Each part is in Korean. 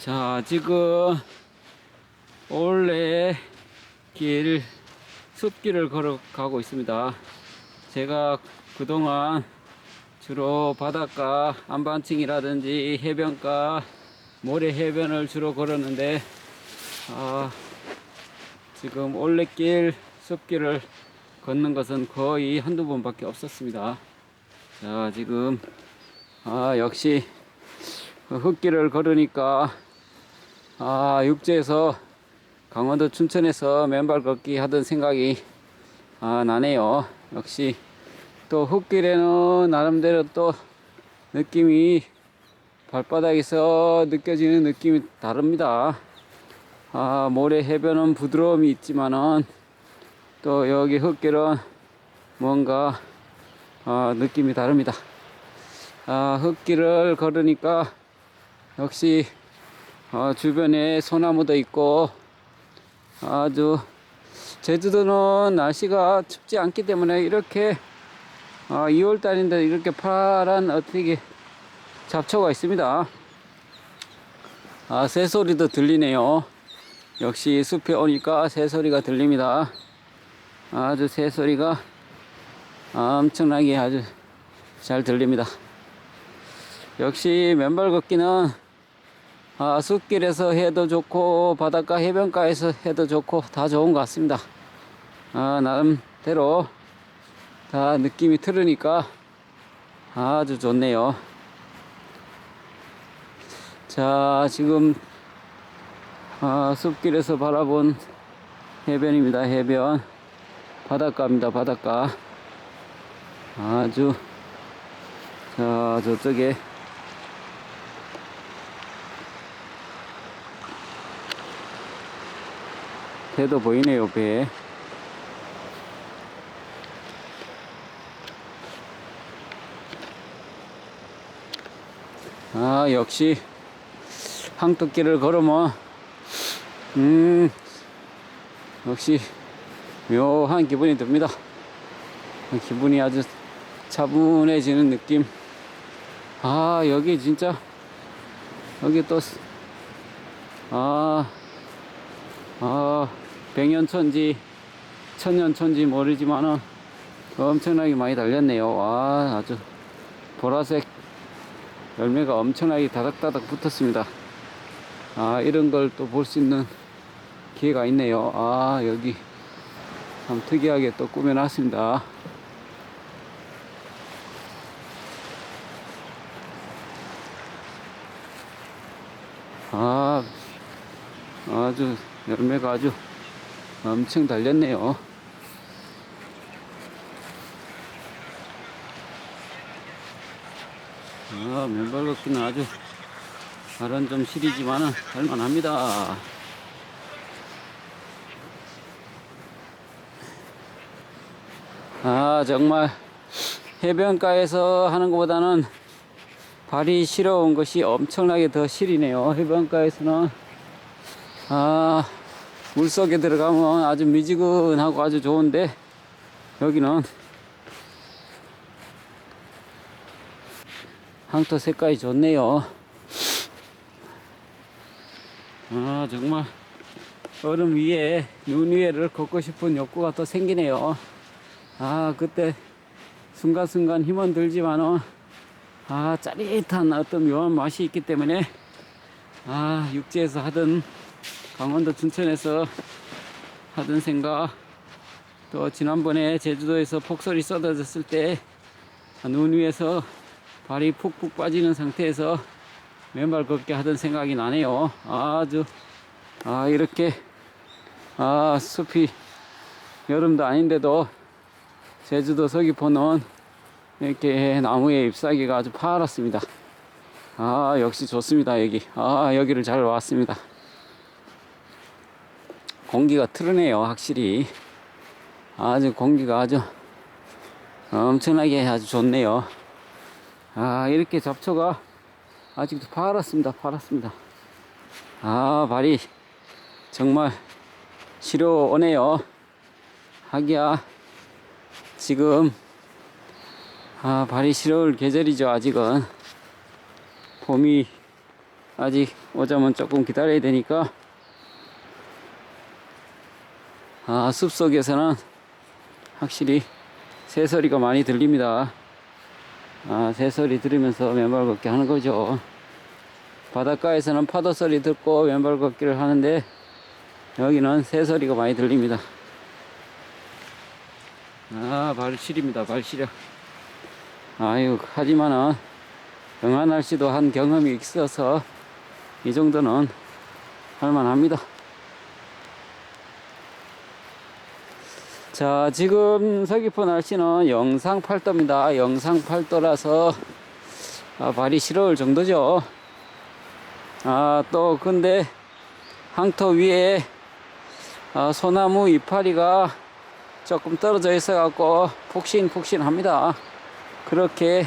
자, 지금 올해 길, 숲길을 걸어가고 있습니다. 제가 그동안 주로 바닷가 안반층이라든지 해변가, 모래 해변을 주로 걸었는데, 아, 지금 올레길, 숲길을 걷는 것은 거의 한두 번밖에 없었습니다. 자, 지금, 아, 역시 그 흙길을 걸으니까 아 육지에서 강원도 춘천에서 맨발 걷기 하던 생각이 아 나네요. 역시 또 흙길에는 나름대로 또 느낌이 발바닥에서 느껴지는 느낌이 다릅니다. 아 모래 해변은 부드러움이 있지만은 또 여기 흙길은 뭔가 아, 느낌이 다릅니다. 아 흙길을 걸으니까 역시 어, 주변에 소나무도 있고 아주 제주도는 날씨가 춥지 않기 때문에 이렇게 어, 2월 달인데 이렇게 파란 어떻게 잡초가 있습니다. 아, 새소리도 들리네요. 역시 숲에 오니까 새소리가 들립니다. 아주 새소리가 엄청나게 아주 잘 들립니다. 역시 맨발 걷기는 아, 숲길에서 해도 좋고 바닷가 해변가에서 해도 좋고 다 좋은 것 같습니다. 아, 나름대로 다 느낌이 틀으니까 아주 좋네요. 자, 지금 아, 숲길에서 바라본 해변입니다. 해변 바닷가입니다. 바닷가 아주 자 저쪽에 배도 보이네요, 배. 아, 역시 항토길을 걸으면, 음, 역시 묘한 기분이 듭니다. 기분이 아주 차분해지는 느낌. 아, 여기 진짜, 여기 또, 아, 아, 백년천지, 천년천지 모르지만은 엄청나게 많이 달렸네요. 와, 아주 보라색 열매가 엄청나게 다닥다닥 붙었습니다. 아, 이런 걸 또 볼 수 있는 기회가 있네요. 아, 여기 참 특이하게 또 꾸며놨습니다. 아, 아주 열매가 아주 엄청 달렸네요. 아, 맨발 걷기는 아주 발은 좀 시리지만은 할만합니다. 아, 정말 해변가에서 하는 것보다는 발이 시려운 것이 엄청나게 더 시리네요. 해변가에서는 아, 물속에 들어가면 아주 미지근하고 아주 좋은데, 여기는 항토 색깔이 좋네요. 아, 정말 얼음 위에, 눈 위에를 걷고 싶은 욕구가 또 생기네요. 아, 그때 순간순간 힘은 들지만은, 아, 짜릿한 어떤 묘한 맛이 있기 때문에, 아, 육지에서 하던 강원도 춘천에서 하던 생각 또 지난번에 제주도에서 폭설이 쏟아졌을 때 눈 위에서 발이 푹푹 빠지는 상태에서 맨발 걷기 하던 생각이 나네요. 아주 아 이렇게 아 숲이 여름도 아닌데도 제주도 서귀포는 이렇게 나무의 잎사귀가 아주 파랗습니다. 아 역시 좋습니다 여기. 아 여기를 잘 왔습니다. 공기가 트르네요, 확실히. 아주 공기가 아주 엄청나게 아주 좋네요. 아, 이렇게 잡초가 아직도 파랗습니다, 파랗습니다. 아, 발이 정말 시려오네요. 하기야, 지금, 아, 발이 시려울 계절이죠, 아직은. 봄이 아직 오자면 조금 기다려야 되니까 아 숲속에서는 확실히 새소리가 많이 들립니다. 아 새소리 들으면서 맨발 걷기 하는 거죠. 바닷가에서는 파도 소리 듣고 맨발 걷기를 하는데 여기는 새소리가 많이 들립니다. 아 발시립니다 발시력 아유 하지만은 영하 날씨도 한 경험이 있어서 이 정도는 할만합니다. 자, 지금 서귀포 날씨는 영상 8도입니다. 영상 8도라서 아, 발이 시려울 정도죠. 아, 또 근데 항토 위에 아, 소나무 이파리가 조금 떨어져 있어 갖고 폭신폭신 합니다. 그렇게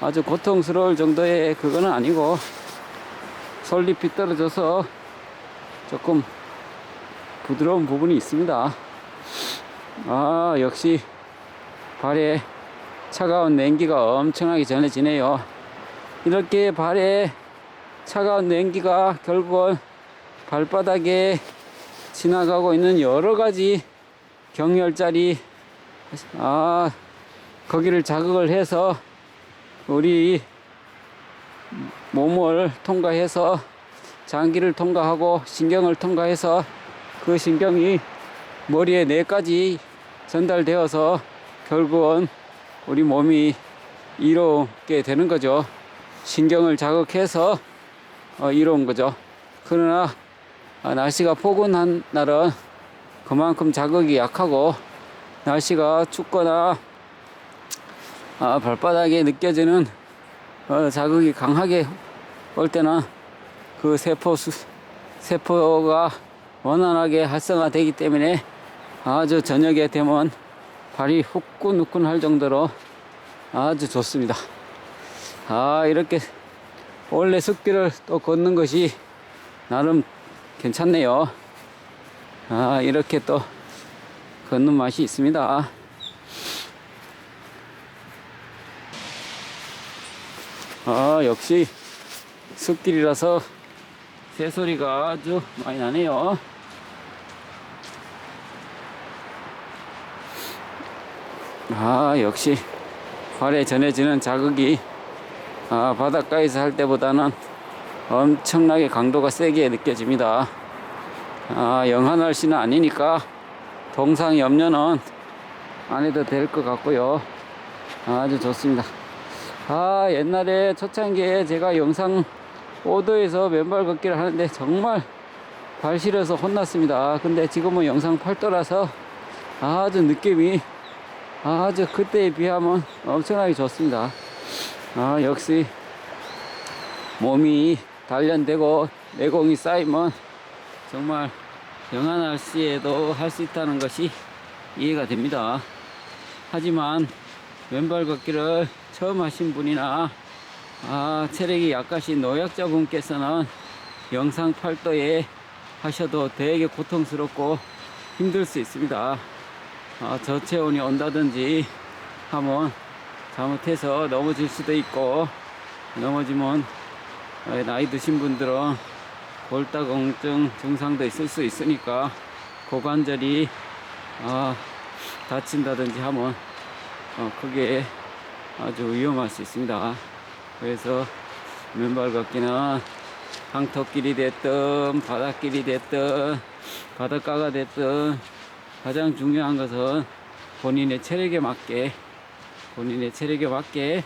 아주 고통스러울 정도의 그거는 아니고 솔잎이 떨어져서 조금 부드러운 부분이 있습니다. 아, 역시 발에 차가운 냉기가 엄청나게 전해지네요. 이렇게 발에 차가운 냉기가 결국은 발바닥에 지나가고 있는 여러 가지 경열자리, 아, 거기를 자극을 해서 우리 몸을 통과해서 장기를 통과하고 신경을 통과해서 그 신경이 머리에 뇌까지 전달되어서 결국은 우리 몸이 이롭게 되는 거죠. 신경을 자극해서 어, 이로운 거죠. 그러나 아, 날씨가 포근한 날은 그만큼 자극이 약하고 날씨가 춥거나 아, 발바닥에 느껴지는 어, 자극이 강하게 올 때는 그 세포 수, 세포가 원활하게 활성화되기 때문에 아주 저녁에 되면 발이 후끈후끈 할 정도로 아주 좋습니다. 아, 이렇게 원래 숲길을 또 걷는 것이 나름 괜찮네요. 아, 이렇게 또 걷는 맛이 있습니다. 아, 역시 숲길이라서 새소리가 아주 많이 나네요. 아, 역시 발에 전해지는 자극이 아, 바닷가에서 할 때보다는 엄청나게 강도가 세게 느껴집니다. 아, 영하 날씨는 아니니까 동상 염려는 안 해도 될 것 같고요. 아주 좋습니다. 아, 옛날에 초창기에 제가 영상 5도에서 맨발 걷기를 하는데 정말 발 시려서 혼났습니다. 근데 지금은 영상 8도라서 아주 느낌이 아주 그때에 비하면 엄청나게 좋습니다. 아, 역시 몸이 단련되고 내공이 쌓이면 정말 영한 날씨에도 할 수 있다는 것이 이해가 됩니다. 하지만 왼발 걷기를 처음 하신 분이나 아, 체력이 약하신 노약자분께서는 영상 8도에 하셔도 되게 고통스럽고 힘들 수 있습니다. 아, 저체온이 온다든지 하면 잘못해서 넘어질 수도 있고 넘어지면 어, 나이 드신 분들은 골다공증 증상도 있을 수 있으니까 고관절이 아, 다친다든지 하면 어, 그게 아주 위험할 수 있습니다. 그래서 맨발 걷기는 항토길이 됐든 바닷길이 됐든 바닷가가 됐든 가장 중요한 것은 본인의 체력에 맞게 본인의 체력에 맞게